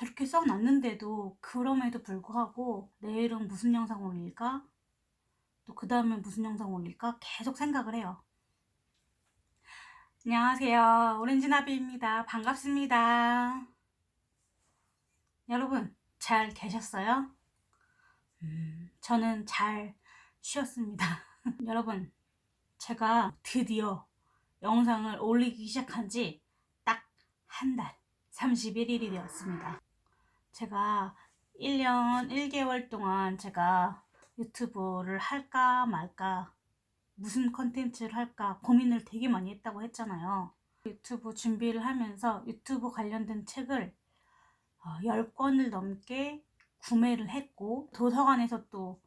저렇게 써놨는데도 그럼에도 불구하고 내일은 무슨 영상 올릴까? 또 그 다음에 무슨 영상 올릴까? 계속 생각을 해요. 안녕하세요. 오렌지나비입니다. 반갑습니다. 여러분, 잘 계셨어요? 음, 저는 잘 쉬었습니다. 여러분, 제가 드디어 영상을 올리기 시작한 지 딱 한 달, 31일이 되었습니다. 제가 1년 1개월 동안 제가 유튜브를 할까 말까 무슨 컨텐츠를 할까 고민을 되게 많이 했다고 했잖아요. 유튜브 준비를 하면서 유튜브 관련된 책을 10권을 넘게 구매를 했고 도서관에서 또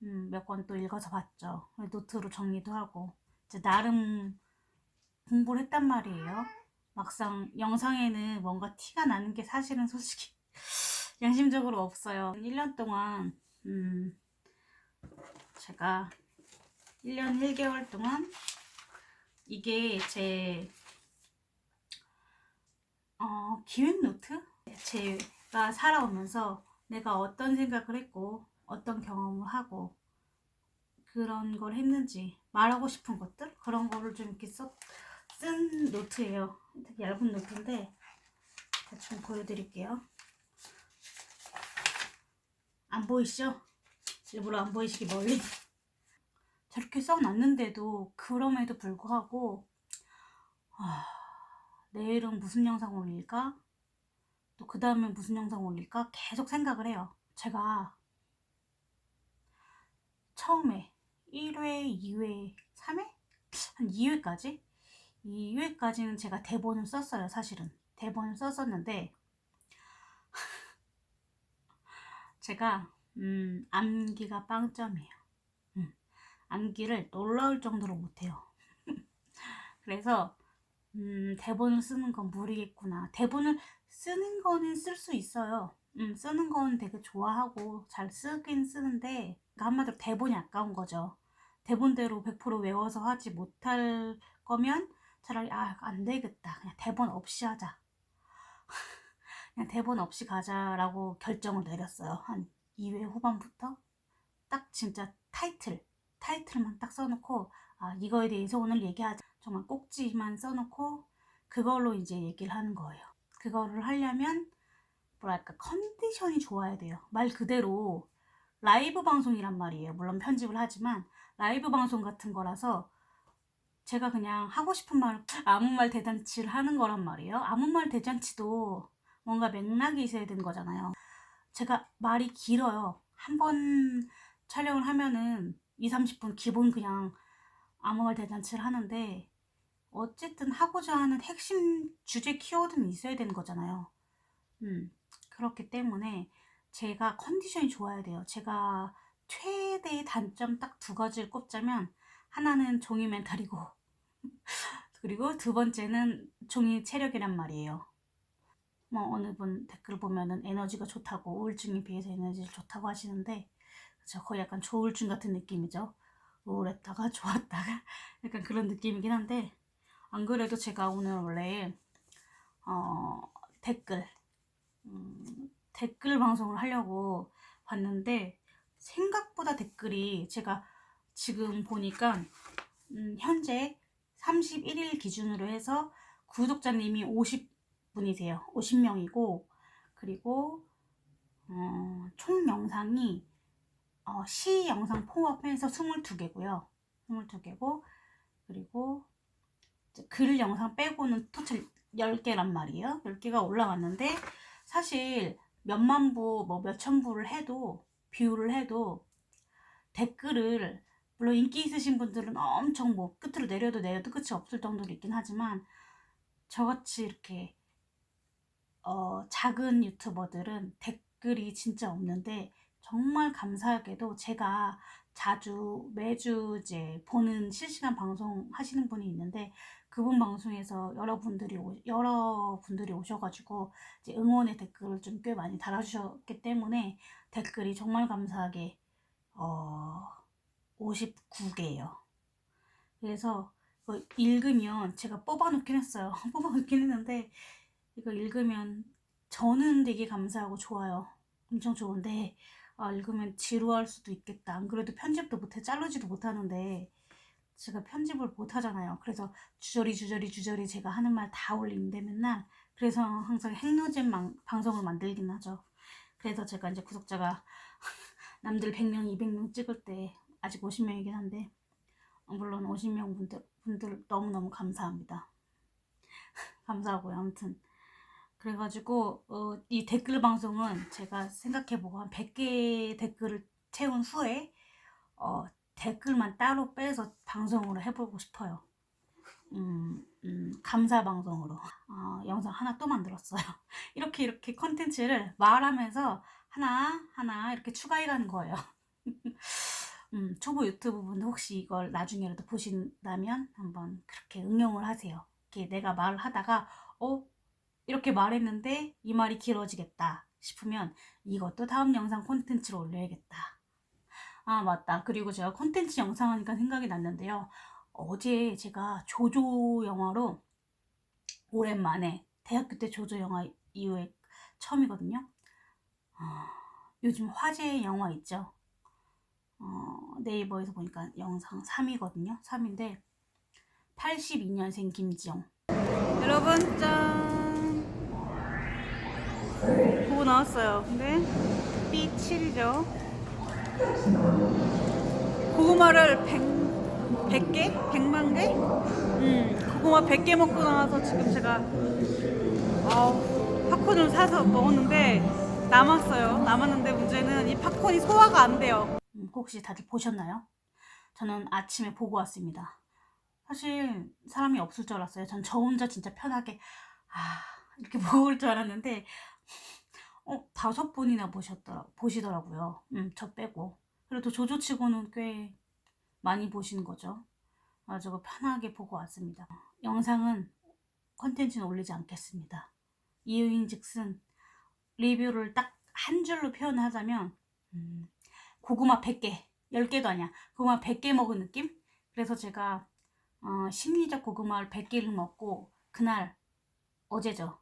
몇 권 또 읽어서 봤죠. 노트로 정리도 하고 이제 나름 공부를 했단 말이에요. 막상 영상에는 뭔가 티가 나는 게 사실은 솔직히 양심적으로 없어요. 1년 동안 음, 제가 1년 1개월 동안 이게 제 어, 기획 노트? 제가 살아오면서 내가 어떤 생각을 했고 어떤 경험을 하고 그런 걸 했는지 말하고 싶은 것들 그런 거를 좀 이렇게 써, 쓴 노트예요. 되게 얇은 노트인데 대충 보여드릴게요. 안 보이시죠? 일부러 안 보이시기 멀리 저렇게 써놨는데도 그럼에도 불구하고 아, 내일은 무슨 영상 올릴까? 또 그 다음에 무슨 영상 올릴까? 계속 생각을 해요. 제가 처음에 1회, 2회, 3회? 한 2회까지? 2회까지는 제가 대본을 썼어요, 사실은. 대본을 썼었는데, 제가, 음, 암기가 빵점이에요. 음, 암기를 놀라울 정도로 못해요. 그래서, 음, 대본을 쓰는 건 무리겠구나. 대본을 쓰는 거는 쓸 수 있어요. 음, 쓰는 건 되게 좋아하고 잘 쓰긴 쓰는데, 그러니까 한마디로 대본이 아까운 거죠. 대본대로 100% 외워서 하지 못할 거면 차라리 아, 안 되겠다. 그냥 대본 없이 하자. 그냥 대본 없이 가자라고 결정을 내렸어요. 한 2회 후반부터 딱 진짜 타이틀, 타이틀만 딱 써놓고 아, 이거에 대해서 오늘 얘기하자. 정말 꼭지만 써놓고 그걸로 이제 얘기를 하는 거예요. 그거를 하려면 뭐랄까 컨디션이 좋아야 돼요. 말 그대로 라이브 방송이란 말이에요. 물론 편집을 하지만 라이브 방송 같은 거라서 제가 그냥 하고 싶은 말 아무 말 대잔치를 하는 거란 말이에요. 아무 말 대잔치도 뭔가 맥락이 있어야 되는 거잖아요. 제가 말이 길어요. 한 번 촬영을 하면은 2, 30분 기본 그냥 아무 말 대잔치를 하는데 어쨌든 하고자 하는 핵심 주제 키워드는 있어야 되는 거잖아요. 음, 그렇기 때문에 제가 컨디션이 좋아야 돼요. 제가 최대의 단점 딱 두 가지를 꼽자면 하나는 종이 멘탈이고 그리고 두 번째는 종이 체력이란 말이에요. 뭐 어느 분 댓글 보면은 에너지가 좋다고 우울증에 비해서 에너지를 좋다고 하시는데 그쵸 거의 약간 조울증 같은 느낌이죠. 우울했다가 좋았다가 약간 그런 느낌이긴 한데 안 그래도 제가 오늘 원래 어, 댓글 음, 댓글 방송을 하려고 봤는데 생각보다 댓글이 제가 지금 보니까 음, 현재 31일 기준으로 해서 구독자님이 50 분이세요. 50명이고 그리고 어, 총 영상이 어, 시 영상 포함해서 22개고요. 22개고 그리고 글 영상 빼고는 토탈 10개란 말이에요. 10개가 올라왔는데 사실 몇만 부, 뭐 몇천 부를 해도 뷰를 해도 댓글을 물론 인기 있으신 분들은 엄청 뭐 끝으로 내려도 내려도 끝이 없을 정도로 있긴 하지만 저같이 이렇게 어, 작은 유튜버들은 댓글이 진짜 없는데 정말 감사하게도 제가 자주 매주 이제 보는 실시간 방송 하시는 분이 있는데 그분 방송에서 여러분들이 오, 여러분들이 오셔가지고 이제 응원의 댓글을 좀 꽤 많이 달아주셨기 때문에 댓글이 정말 감사하게 어 59개예요. 그래서 이거 읽으면 제가 뽑아놓긴 했어요. 뽑아놓긴 했는데 이거 읽으면 저는 되게 감사하고 좋아요. 엄청 좋은데 아, 읽으면 지루할 수도 있겠다. 안 그래도 편집도 못해 자르지도 못하는데 제가 편집을 못하잖아요. 그래서 주저리 주저리 주저리 제가 하는 말 다 올리는데 맨날 그래서 항상 핵노잼 망- 방송을 만들긴 하죠. 그래서 제가 이제 구독자가 남들 100명, 200명 찍을 때 아직 50명이긴 한데 어, 물론 50명 분들, 분들 너무너무 감사합니다. 감사하고요. 아무튼 그래가지고 어, 이 댓글 방송은 제가 생각해보고 한 100개 댓글을 채운 후에 어, 댓글만 따로 빼서 방송으로 해보고 싶어요. 음, 음, 감사 방송으로 어, 영상 하나 또 만들었어요. 이렇게 이렇게 컨텐츠를 말하면서 하나 하나 이렇게 추가해가는 거예요. 음, 초보 유튜브 분들 혹시 이걸 나중에라도 보신다면 한번 그렇게 응용을 하세요. 이렇게 내가 말을 하다가 어 이렇게 말했는데 이 말이 길어지겠다 싶으면 이것도 다음 영상 콘텐츠로 올려야겠다. 아 맞다. 그리고 제가 콘텐츠 영상 하니까 생각이 났는데요. 어제 제가 조조 영화로 오랜만에 대학교 때 조조 영화 이후에 처음이거든요. 어, 요즘 화제 영화 있죠. 어, 네이버에서 보니까 영상 3위거든요. 3위인데 82년생 김지영. 여러분 짠. 보고 나왔어요. 근데 B7이죠. 고구마를 100, 100 개? 100만 개? 음, 고구마 100개 먹고 나와서 지금 제가 어, 팝콘을 사서 먹었는데 남았어요. 남았는데 문제는 이 팝콘이 소화가 안 돼요. 음, 혹시 다들 보셨나요? 저는 아침에 보고 왔습니다. 사실 사람이 없을 줄 알았어요. 전 저 혼자 진짜 편하게 아 이렇게 먹을 줄 알았는데 어 다섯 분이나 보셨더라 보시더라고요. 음, 저 빼고 그래도 조조치고는 꽤 많이 보시는 거죠. 아주 편하게 보고 왔습니다. 영상은 컨텐츠는 올리지 않겠습니다. 이유인 즉슨 리뷰를 딱 한 줄로 표현하자면 음, 고구마 100개, 10개도 아니야. 고구마 100개 먹은 느낌? 그래서 제가 어, 심리적 고구마를 100개를 먹고 그날 어제죠.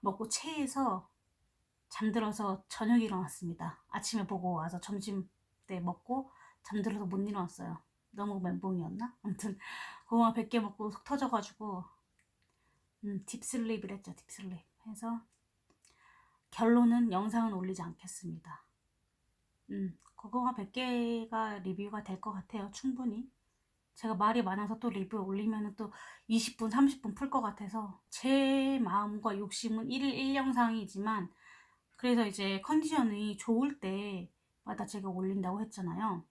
먹고 체해서 잠들어서 저녁에 일어났습니다. 아침에 보고 와서 점심 때 먹고 잠들어서 못 일어났어요. 너무 멘붕이었나? 아무튼 고구마 100개 먹고 속 터져가지고 음, 딥슬립을 했죠. 딥슬립 해서 결론은 영상은 올리지 않겠습니다. 음, 고구마 100개가 리뷰가 될 것 같아요. 충분히. 제가 말이 많아서 또 리뷰 올리면 또 20분, 30분 풀 것 같아서 제 마음과 욕심은 1일 1영상이지만 그래서 이제 컨디션이 좋을 때마다 제가 올린다고 했잖아요.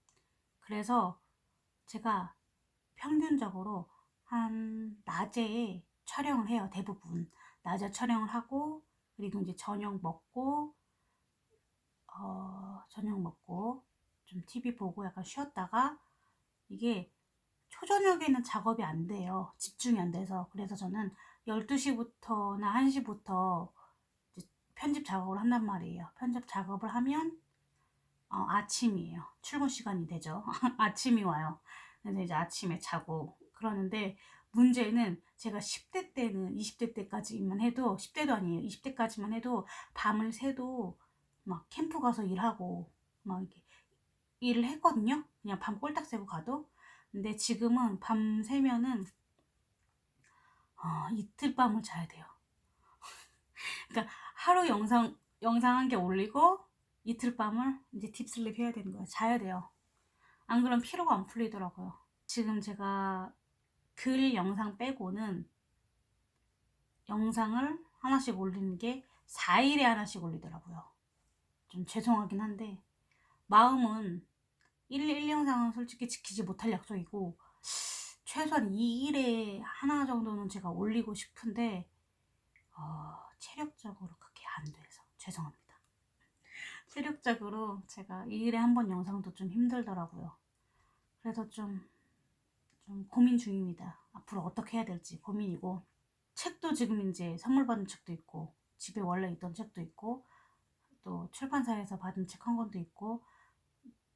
그래서 제가 평균적으로 한 낮에 촬영을 해요. 대부분. 낮에 촬영을 하고 그리고 이제 저녁 먹고 어, 저녁 먹고 좀 TV 보고 약간 쉬었다가 이게 초저녁에는 작업이 안 돼요. 집중이 안 돼서. 그래서 저는 12시부터나 1시부터 편집 작업을 한단 말이에요. 편집 작업을 하면 어, 아침이에요. 출근 시간이 되죠. 아침이 와요. 그래서 이제 아침에 자고 그러는데 문제는 제가 10대 때는 20대 때까지만 해도 10대도 아니에요. 20대까지만 해도 밤을 새도 막 캠프 가서 일하고 막 이렇게 일을 했거든요. 그냥 밤 꼴딱 새고 가도. 근데 지금은 밤 새면은 어, 이틀 밤을 자야 돼요. 그러니까 하루 영상 영상 한 개 올리고 이틀 밤을 이제 딥슬립 해야 되는 거예요. 자야 돼요. 안 그러면 피로가 안 풀리더라고요. 지금 제가 글 영상 빼고는 영상을 하나씩 올리는 게 4일에 하나씩 올리더라고요. 좀 죄송하긴 한데 마음은 1일 1영상은 솔직히 지키지 못할 약속이고 최소한 2일에 하나 정도는 제가 올리고 싶은데 어, 체력적으로 그게 안 돼서 죄송합니다. 체력적으로 제가 2일에 한 번 영상도 좀 힘들더라고요. 그래서 좀, 좀 고민 중입니다. 앞으로 어떻게 해야 될지 고민이고 책도 지금 이제 선물 받은 책도 있고 집에 원래 있던 책도 있고 또 출판사에서 받은 책 한 권도 있고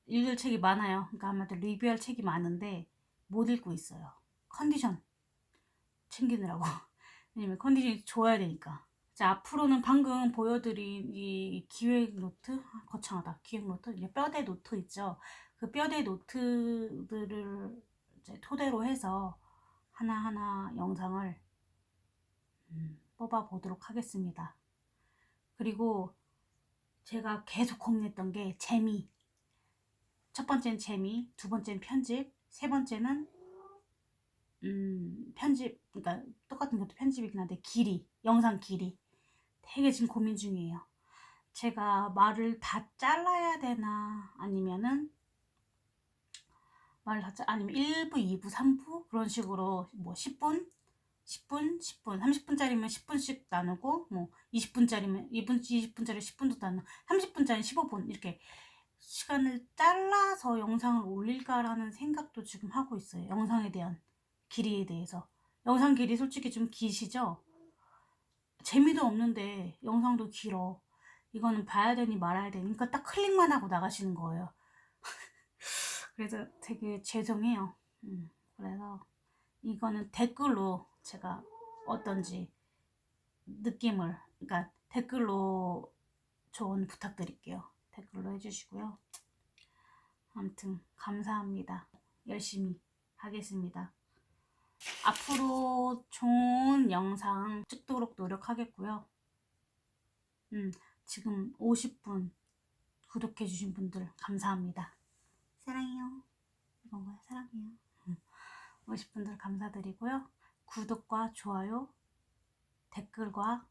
읽을 책이 많아요. 그러니까 아마도 리뷰할 책이 많은데 못 읽고 있어요. 컨디션 챙기느라고. 왜냐면 컨디션이 좋아야 되니까. 자, 앞으로는 방금 보여드린 이 기획 노트, 아, 거창하다. 기획 노트, 이제 뼈대 노트 있죠. 그 뼈대 노트들을 이제 토대로 해서 하나하나 영상을 음, 뽑아 보도록 하겠습니다. 그리고 제가 계속 고민했던 게 재미. 첫 번째는 재미, 두 번째는 편집, 세 번째는 음, 편집, 그러니까 똑같은 것도 편집이긴 한데 길이, 영상 길이. 되게 지금 고민 중이에요. 제가 말을 다 잘라야 되나 아니면은 말을 다 짜, 아니면 1부, 2부, 3부 그런 식으로 뭐 10분, 10분, 10분, 30분짜리면 10분씩 나누고 뭐 20분짜리면 2분, 20분짜리 10분도 나누고 30분짜리 15분 이렇게 시간을 잘라서 영상을 올릴까라는 생각도 지금 하고 있어요. 영상에 대한 길이에 대해서. 영상 길이 솔직히 좀 기시죠? 재미도 없는데 영상도 길어. 이거는 봐야 되니 말아야 되니. 그러니까 딱 클릭만 하고 나가시는 거예요. 그래서 되게 죄송해요. 음, 그래서 이거는 댓글로 제가 어떤지 느낌을, 그러니까 댓글로 조언 부탁드릴게요. 댓글로 해주시고요. 아무튼 감사합니다. 열심히 하겠습니다. 앞으로 좋은 영상 찍도록 노력하겠고요. 음, 지금 50분 구독해주신 분들 감사합니다. 사랑해요. 이건 거야, 사랑해요. 50분들 감사드리고요. 구독과 좋아요, 댓글과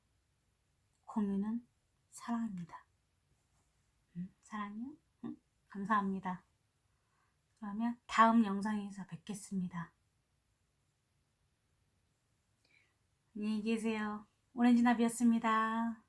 공유는 사랑입니다. 음, 사랑해요. 음, 감사합니다. 그러면 다음 영상에서 뵙겠습니다. 안녕히 계세요. 오렌지 나비였습니다.